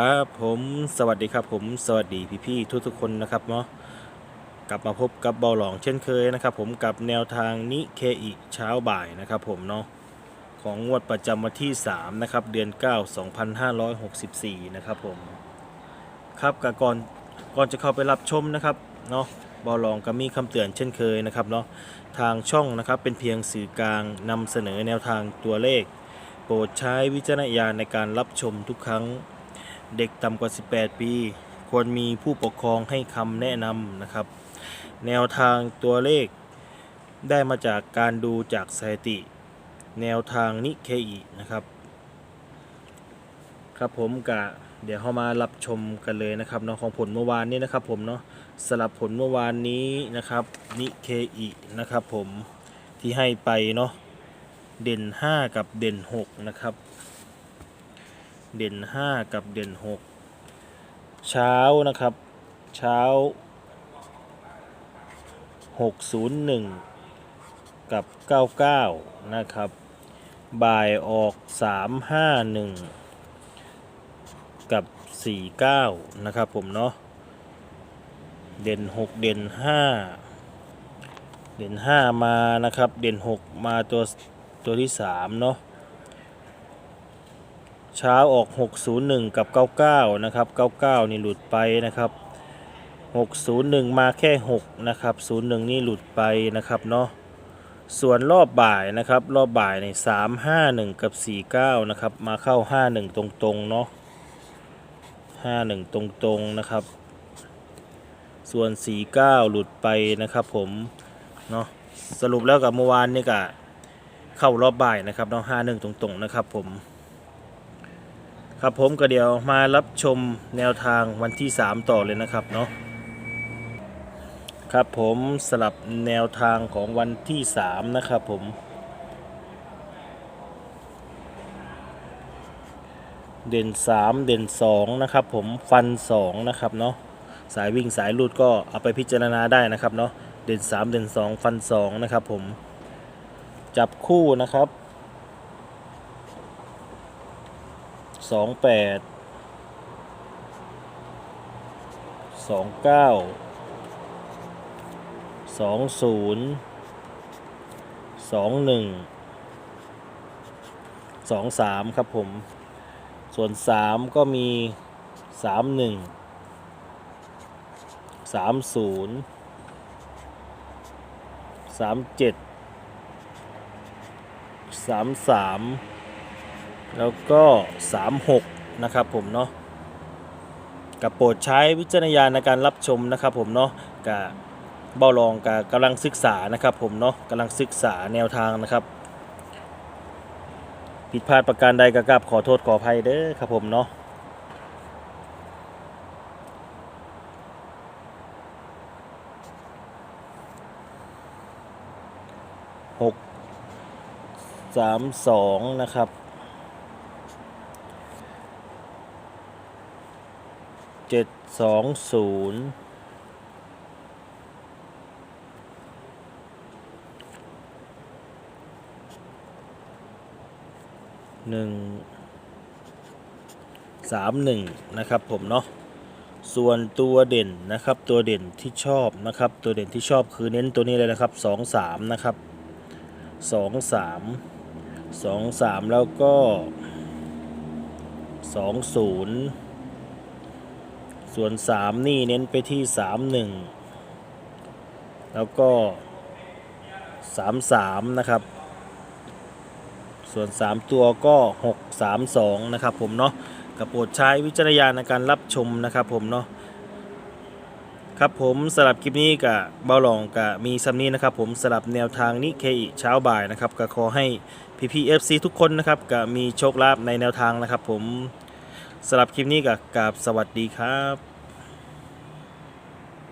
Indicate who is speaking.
Speaker 1: ครับผมสวัสดีครับผมสวัสดีพี่ๆทุกๆคนนะครับเนาะกลับมาพบกับเบาหลองเช่นเคยนะครับผมกับแนวทางนิเคอิเช้าบ่ายนะครับผมเนาะของงวดประจำวันที่3นะครับเดือน 9 2564 นะครับผมครับกก่อนก่อนจะเข้าไปรับชมนะครับเนาะเบาหลองก็มีคำเตือนเช่นเคยนะครับเนาะทางช่องนะครับเป็นเพียงสื่อกลางนำเสนอแนวทางตัวเลข โปรดใช้วิจารณญาณในการรับชมทุกครั้ง เด็กต่ำกว่า 18 ปี ควรมีผู้ปกครองให้คำแนะนำนะครับ แนวทางตัวเลขได้มาจากการดูจากสถิติ แนวทางนิเคอินะครับ ครับผมกะเดี๋ยวเข้ามารับชมกันเลยนะครับเนาะของผลเมื่อวานนี้นะครับผมเนาะสลับผลเมื่อวานนี้นะครับนิเคอินะครับผมที่ให้ไปเนาะเด่น 5 กับเด่น 6 นะครับ เด่น 5 กับเด่น 6 เช้านะครับ เช้า 601 กับ 99 นะครับ บ่ายออก 351 กับ 49 นะครับผมเนาะ เด่น 6 เด่น 5เด่น 5 มานะครับ เด่น 6 มาตัวตัวที่ 3 เนาะ เช้าออก 601 กับ 99 นะครับ 99 นี่หลุดไปนะครับ 601 มาแค่ 6 นะครับ 01 นี่หลุดไปนะครับเนาะส่วนรอบบ่ายนะครับ รอบบ่ายใน351 กับ 49 นะครับ มาเข้า 51 ตรงๆเนาะ51 ตรงๆนะครับ ส่วน 49 หลุดไปนะครับผมเนาะสรุปแล้วกับเมื่อวานนี่ก็เข้ารอบบ่ายนะครับเนาะ51 ตรงๆนะครับผม ครับผมก็เดี๋ยวมารับชมแนวทางวันที่ 3 ต่อเลยนะครับเนาะครับผมสลับแนวทางของวันที่ 3 นะครับผมเด่น 3 เด่น 2 นะครับผมฟัน 2 นะครับเนาะสายวิ่งสายลูดก็เอาไปพิจารณาได้นะครับเนาะเด่น 3 เด่น 2 ฟัน 2 นะครับผมจับคู่นะครับ สองแปดสองเก้าสองศูนย์สองหนึ่งสองสามครับผม ส่วนสามก็มีสามหนึ่งสามศูนย์สามเจ็ดสามสาม แล้วก็ 36 นะครับผมเนาะกับโปรดใช้วิจารณญาณในการรับชมนะครับผมเนาะกับเบ้าลองกับกำลังศึกษานะครับผมเนาะกำลังศึกษาแนวทางนะครับ ผิดพลาดประการใดก็กราบขอโทษขออภัยเด้อครับผมเนาะหกสามสองนะครับ เจ็ด สองศูนย์หนึ่งสามหนึ่งนะครับผมเนาะส่วนตัวเด่นนะครับตัวเด่นที่ชอบนะครับตัวเด่นที่ชอบคือเน้นตัวนี้เลยนะครับสองสามนะครับสองสามสองสามแล้วก็สองศูนย์ ส่วน 3 นี่เน้นไปที่ 3 1 แล้วก็ 3 3 นะครับ ส่วน 3 ตัวก็ 6 3 2 นะครับผมเนาะกับโปรดใช้วิจารณญาณในการรับชมนะครับผมเนาะครับผมสลับคลิปนี้กับเบาหลองกับมีซัมนี้นะครับผมสลับแนวทางนิเคอิเช้าบ่ายนะครับก็ขอให้พีพีเอฟซีทุกคนนะครับกับมีโชคลาภในแนวทางนะครับผมสลับคลิปนี้กับกับสวัสดีครับ